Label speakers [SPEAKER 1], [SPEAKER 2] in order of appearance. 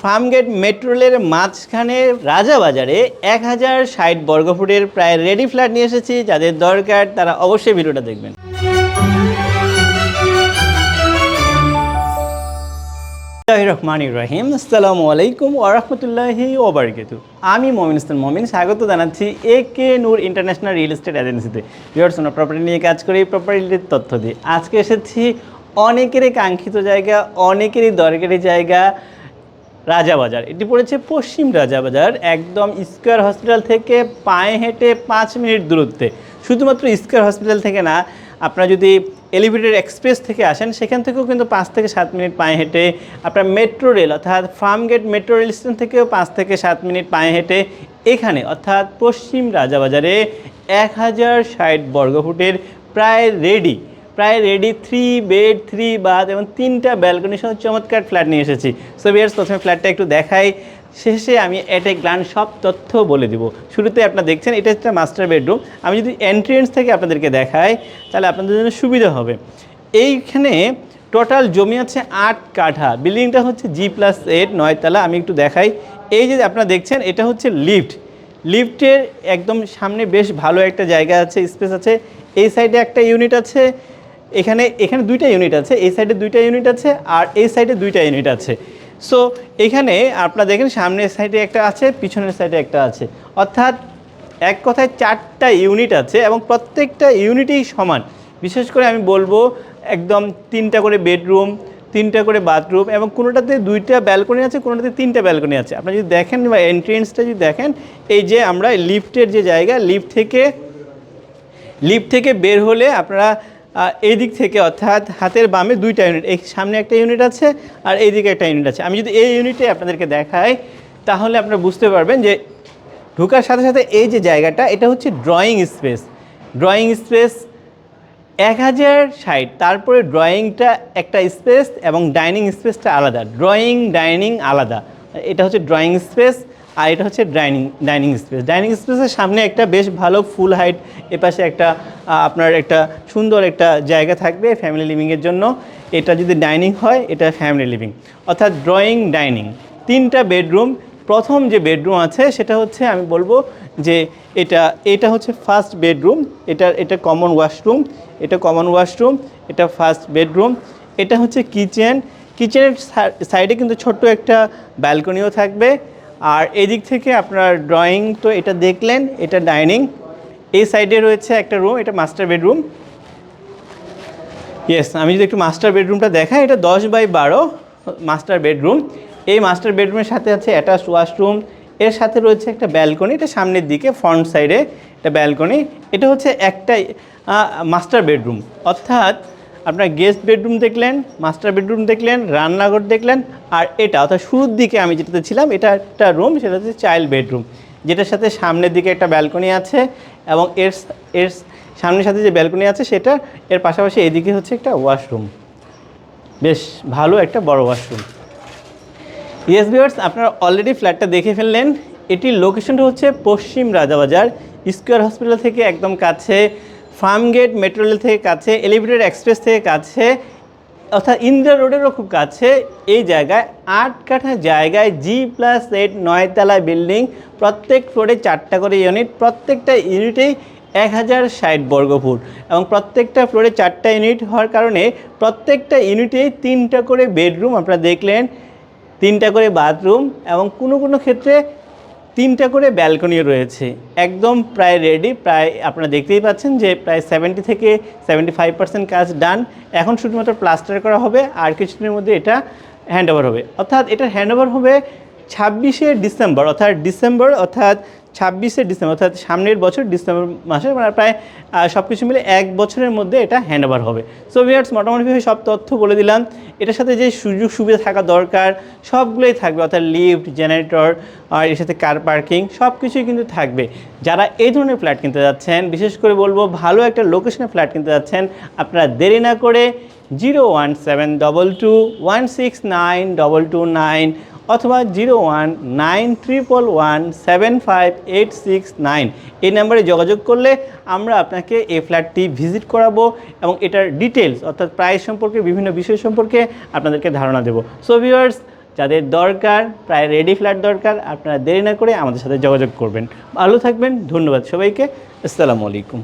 [SPEAKER 1] Farmgate metro রেলের মাঝখানে রাজাবাজারে এক হাজার ষাট বর্গফুটের প্রায় রেডি ফ্ল্যাট নিয়ে এসেছি, যাদের দরকার তারা অবশ্যই ভিডিওটা দেখবেন। রহমান ইব্রাহিম আসসালামু আলাইকুম ওরহমতুল্লাহি ওবরকাতু আমি মমিন ইসলাম মমিন, স্বাগত জানাচ্ছি A K Noor international real estate এজেন্সিতে ভিউয়ার্স প্রপার্টি নিয়ে কাজ করি প্রপার্টির তথ্য দিই। আজকে এসেছি অনেকেরই কাঙ্ক্ষিত জায়গা, অনেকেরই দরকারি জায়গা রাজাবাজার। এটি পড়েছে পশ্চিম রাজাবাজার, একদম স্কোয়ার হসপিটাল থেকে পায়ে হেঁটে পাঁচ মিনিট দূরত্বে। শুধুমাত্র স্কোয়ার হসপিটাল থেকে না, আপনারা যদি এলিভেটেড এক্সপ্রেস থেকে আসেন, সেখান থেকেও কিন্তু পাঁচ থেকে সাত মিনিট পায়ে হেঁটে, আপনার মেট্রো রেল অর্থাৎ ফার্মগেট মেট্রো রেল স্টেশন থেকেও পাঁচ থেকে সাত মিনিট পায়ে হেঁটে এখানে অর্থাৎ পশ্চিম রাজাবাজারে এক হাজার ষাট বর্গফুটের প্রায় রেডি। প্রায় ready three bed three bath এবং তিনটা ব্যালকনি সহ চমৎকার ফ্ল্যাট নিয়ে এসেছি। সো বিয়ার্স প্রথমে ফ্ল্যাটটা একটু দেখাই। শেষে আমি এট গ্লান সব তথ্য বলে দিব। শুরুতে আপনারা দেখছেন, এটা হচ্ছে মাস্টার বেডরুম আমি যদি এন্ট্রেন্স থেকে আপনাদেরকে দেখাই, তাহলে আপনাদের জন্য সুবিধা হবে। এইখানে টোটাল জমি আছে আট কাঠা। বিল্ডিংটা হচ্ছে জি প্লাস এইট নয়তলা আমি একটু দেখাই। এই যে আপনারা দেখছেন, এটা হচ্ছে লিফট লিফটের একদম সামনে বেশ ভালো একটা জায়গা আছে স্পেস আছে। এই সাইডে একটা ইউনিট আছে। এখানে এখানে দুইটা ইউনিট আছে, এই সাইডে দুইটা ইউনিট আছে, আর এই সাইডে দুইটা ইউনিট আছে। সো এখানে আপনারা দেখেন সামনের সাইডে একটা আছে, পিছনের সাইডে একটা আছে। অর্থাৎ এক কথায় চারটা ইউনিট আছে এবং প্রত্যেকটা ইউনিটেই সমান। বিশেষ করে আমি বলব, একদম তিনটা করে বেডরুম তিনটা করে বাথরুম এবং কোনোটাতে দুইটা ব্যালকনি আছে, কোনোটাতে তিনটা ব্যালকনি আছে। আপনারা যদি দেখেন বা এন্ট্রেন্সটা যদি দেখেন, এই যে আমরা লিফটের যে জায়গা লিফট থেকে লিফট থেকে বের হলে আপনারা এই দিক থেকে অর্থাৎ হাতের বামে দুইটা ইউনিট এই সামনে একটা ইউনিট আছে আর এই দিকে একটা ইউনিট আছে। আমি যদি এই ইউনিটে আপনাদেরকে দেখাই, তাহলে আপনারা বুঝতে পারবেন যে ঢোকার সাথে সাথে এই যে জায়গাটা, এটা হচ্ছে ড্রয়িং স্পেস ড্রয়িং স্পেস এক হাজার ষাট, তারপরে ড্রয়িংটা একটা স্পেস এবং ডাইনিং স্পেসটা আলাদা। ড্রয়িং ডাইনিং আলাদা। এটা হচ্ছে ড্রয়িং স্পেস আর এটা হচ্ছে ডাইনিং ডাইনিং স্পেস। ডাইনিং স্পেসের সামনে একটা বেশ ভালো ফুল হাইট, এপাশে একটা আপনার একটা সুন্দর একটা জায়গা থাকবে ফ্যামিলি লিভিংয়ের জন্য। এটা যদি ডাইনিং হয়, এটা ফ্যামিলি লিভিং। অর্থাৎ ড্রয়িং, ডাইনিং। তিনটা বেডরুম, প্রথম যে বেডরুম আছে, সেটা হচ্ছে আমি বলব যে এটা এটা হচ্ছে ফার্স্ট বেডরুম। এটা এটা কমন ওয়াশরুম, এটা কমন ওয়াশরুম, এটা ফার্স্ট বেডরুম। এটা হচ্ছে কিচেন। কিচেনের সাইডে কিন্তু ছোট্ট একটা ব্যালকনিও থাকবে। আর এদিক থেকে আপনার ড্রয়িং তো এটা দেখলেন, এটা ডাইনিং এই সাইডে রয়েছে একটা রুম এটা মাস্টার বেডরুম ইয়েস আমি যদি একটু মাস্টার বেডরুমটা দেখাই, এটা দশ বাই বারো মাস্টার বেডরুম এই মাস্টার বেডরুমের সাথে আছে অ্যাটাচ ওয়াশরুম এর সাথে রয়েছে একটা ব্যালকনি এটা সামনের দিকে ফ্রন্ট সাইডে একটা ব্যালকনি এটা হচ্ছে একটা মাস্টার বেডরুম অর্থাৎ আপনার গেস্ট বেডরুম দেখলেন মাস্টার বেডরুম দেখলেন, রান্নাঘর দেখলেন, আর এটা, অর্থাৎ শুরুর দিকে আমি যেটাতে ছিলাম, এটা একটা রুম সেটা হচ্ছে চাইল্ড বেডরুম যেটার সাথে সামনের দিকে একটা ব্যালকনি আছে এবং এর এর সামনের সাথে যে ব্যালকনি আছে সেটা, এর পাশাপাশি এদিকে হচ্ছে একটা ওয়াশরুম বেশ ভালো একটা বড় ওয়াশরুম ইয়েস ভিউয়ার্স আপনারা অলরেডি ফ্ল্যাটটা দেখে ফেললেন। এটির লোকেশনটা হচ্ছে পশ্চিম রাজাবাজার স্কোয়ার হসপিটাল থেকে একদম কাছে। ফার্মগেট মেট্রো রেল থেকে কাছে, এলিভেটেড এক্সপ্রেস থেকে কাছে, অর্থাৎ ইন্দিরা রোডেরও খুব কাছে, এই জায়গায় আট কাঠা জায়গায় জি প্লাস এইট নয়তলা বিল্ডিং প্রত্যেক ফ্লোরে চারটা করে ইউনিট প্রত্যেকটা ইউনিটেই এক হাজার ষাট বর্গফুট এবং প্রত্যেকটা ফ্লোরে চারটা ইউনিট হওয়ার কারণে প্রত্যেকটা ইউনিটেই তিনটা করে বেডরুম আপনারা দেখলেন, তিনটা করে বাথরুম এবং কোনো কোনো ক্ষেত্রে তিনটা করে ব্যালকনি রয়েছে। একদম প্রায় রেডি প্রায় আপনারা দেখতেই পাচ্ছেন যে প্রায় সেভেন্টি থেকে সেভেন্টি ফাইভ পার্সেন্ট কাজ ডান এখন শুধুমাত্র প্লাস্টার করা হবে আর কিছুদিনের মধ্যে এটা হ্যান্ড ওভার হবে। অর্থাৎ এটা হ্যান্ড ওভার হবে ছাব্বিশে ডিসেম্বর, অর্থাৎ ডিসেম্বর, অর্থাৎ ছাব্বিশে ডিসেম্বর, অর্থাৎ সামনের বছর ডিসেম্বর মাসে মানে প্রায় সব কিছু মিলে এক বছরের মধ্যে এটা হ্যান্ড ওভার হবে সো ভিয়ার্স মোটামুটিভাবে সব তথ্য বলে দিলাম। এটার সাথে যে সুযোগ সুবিধা থাকা দরকার, সবগুলোই থাকবে, অর্থাৎ লিফট জেনারেটর আর এর সাথে কার পার্কিং সব কিছুই কিন্তু থাকবে। যারা এই ধরনের ফ্ল্যাট কিনতে যাচ্ছেন, বিশেষ করে বলব ভালো একটা লোকেশনে ফ্ল্যাট কিনতে যাচ্ছেন, আপনারা দেরি না করে zero one seven double two one six nine double two nine অথবা zero one nine triple one seven five eight six nine. এই নাম্বারে যোগাযোগ করলে আমরা আপনাকে এই ফ্ল্যাটটি ভিজিট করাবো এবং এটার ডিটেলস অর্থাৎ প্রাইস সম্পর্কে, বিভিন্ন বিষয় সম্পর্কে আপনাদেরকে ধারণা দেবো। সো ভিউয়ার্স যাদের দরকার, প্রায় রেডি ফ্ল্যাট দরকার, আপনারা দেরি না করে আমাদের সাথে যোগাযোগ করবেন। ভালো থাকবেন, ধন্যবাদ সবাইকে। আসসালামু আলাইকুম।